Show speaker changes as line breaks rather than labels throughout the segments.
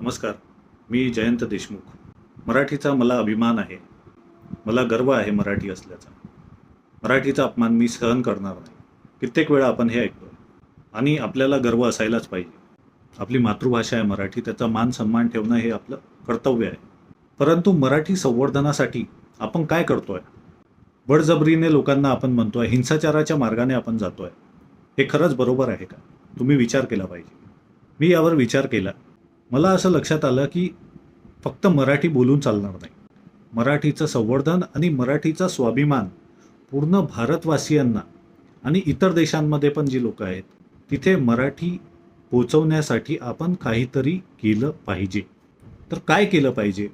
नमस्कार मी जयंत देशमुख. मराठीचा मला अभिमान आहे. मला गर्व आहे मराठी असल्याचा. मराठीचा अपमान मी सहन करणार नाही. कित्येक वेळा आपण हे ऐकतो. आणि आपल्याला गर्व असायलाच पाहिजे. आपली मातृभाषा आहे मराठी त्याचा मान सन्मान ठेवणं हे आपलं कर्तव्य आहे. परंतु मराठी संवर्धनासाठी आपण काय करतो आहे बळजबरीने लोकांना आपण म्हणतो आहे हिंसाचाराच्या मार्गाने आपण जातो आहे हे खरंच बरोबर आहे का? तुम्ही विचार केला पाहिजे. मी यावर विचार केला. मला असं लक्षात आलं की फक्त मराठी बोलून चालणार नाही. मराठीचं संवर्धन आणि मराठीचा स्वाभिमान पूर्ण भारतवासियांना आणि इतर देशांमध्ये पण जी लोक आहेत तिथे मराठी पोचवण्यासाठी आपण काहीतरी केलं पाहिजे. तर काय केलं पाहिजे?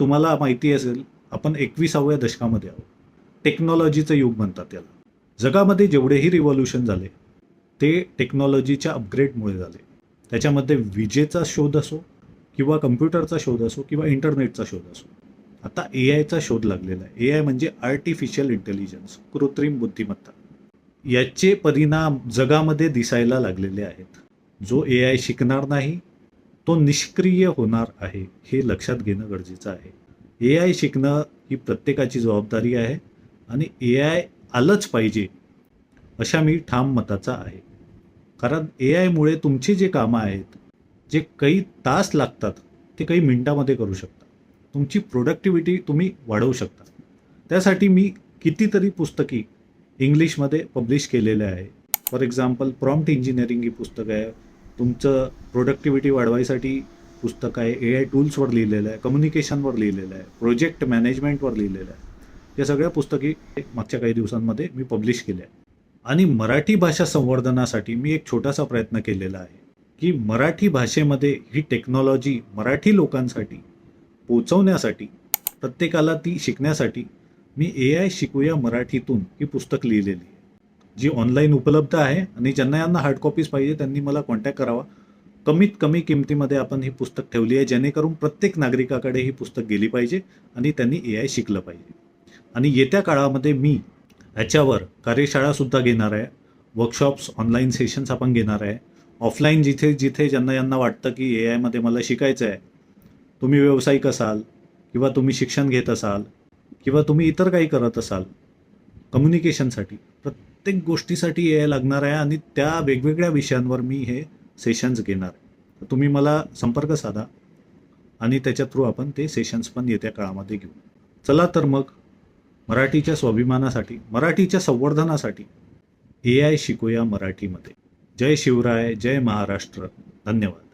तुम्हाला माहिती असेल आपण एकविसाव्या दशकामध्ये आहोत. टेक्नॉलॉजीचं युग म्हणतात त्याला. जगामध्ये जेवढेही रिव्हॉल्युशन झाले ते टेक्नॉलॉजीच्या अपग्रेडमुळे झाले. त्याच्यामध्ये विजेचा शोध असो किंवा कम्प्युटरचा शोध असो किंवा इंटरनेटचा शोध असो. आता ए आयचा शोध लागलेला आहे. ए आय म्हणजे आर्टिफिशियल इंटेलिजन्स कृत्रिम बुद्धिमत्ता. याचे परिणाम जगामध्ये दिसायला लागलेले आहेत. जो ए आय शिकणार नाही तो निष्क्रिय होणार आहे हे लक्षात घेणं गरजेचं आहे. ए आय शिकणं ही प्रत्येकाची जबाबदारी आहे आणि ए आय आलंच पाहिजे अशा मी ठाम मताचा आहे. कारण ए आयमुळे तुमची जे कामं आहेत जे काही तास लागतात ते काही मिनटामध्ये करू शकता. तुमची प्रोडक्टिव्हिटी तुम्ही वाढवू शकता. त्यासाठी मी कितीतरी पुस्तकी इंग्लिशमध्ये पब्लिश केलेले आहे. फॉर एक्झाम्पल प्रॉम्प्ट इंजिनिअरिंग ही पुस्तकं आहे. तुमचं प्रोडक्टिव्हिटी वाढवायसाठी पुस्तक आहे. ए आय टूल्सवर लिहिलेलं आहे कम्युनिकेशनवर लिहिलेलं आहे प्रोजेक्ट मॅनेजमेंटवर लिहिलेलं आहे. या सगळ्या पुस्तकी मागच्या काही दिवसांमध्ये मी पब्लिश केल्या आहे आणि मराठी भाषा संवर्धनासाठी मी एक छोटासा प्रयत्न केलेला आहे की मराठी भाषेमध्ये ही टेक्नॉलॉजी मराठी लोकांसाठी पोचवण्यासाठी प्रत्येकाला ती शिकण्यासाठी मी ए आय शिकूया मराठीतून ही पुस्तक लिहिलेली आहे. जी ऑनलाईन उपलब्ध आहे आणि ज्यांना यांना हार्ड कॉपीज पाहिजे त्यांनी मला कॉन्टॅक्ट करावा. कमीत कमी किमतीमध्ये आपण ही पुस्तक ठेवली आहे जेणेकरून प्रत्येक नागरिकाकडे ही पुस्तक गेली पाहिजे आणि त्यांनी ए आय शिकलं पाहिजे. आणि येत्या काळामध्ये मी ह्याच्यावर कार्यशाळासुद्धा घेणार आहे. वर्कशॉप्स ऑनलाईन सेशन्स आपण घेणार आहे. ऑफलाईन जिथे जिथे ज्यांना यांना वाटतं की ए आयमध्ये मला शिकायचं आहे तुम्ही व्यावसायिक असाल किंवा तुम्ही शिक्षण घेत असाल किंवा तुम्ही इतर काही करत असाल कम्युनिकेशनसाठी प्रत्येक गोष्टीसाठी ए आय लागणार आहे आणि त्या वेगवेगळ्या विषयांवर मी हे सेशन्स घेणार आहे. तुम्ही मला संपर्क साधा आणि त्याच्या थ्रू आपण ते सेशन्स पण येत्या काळामध्ये घेऊ. चला तर मग मराठीच्या स्वाभिमानासाठी मराठीच्या संवर्धनासाठी ए आय शिकूया मराठीमध्ये. जय शिवराय जय महाराष्ट्र. धन्यवाद.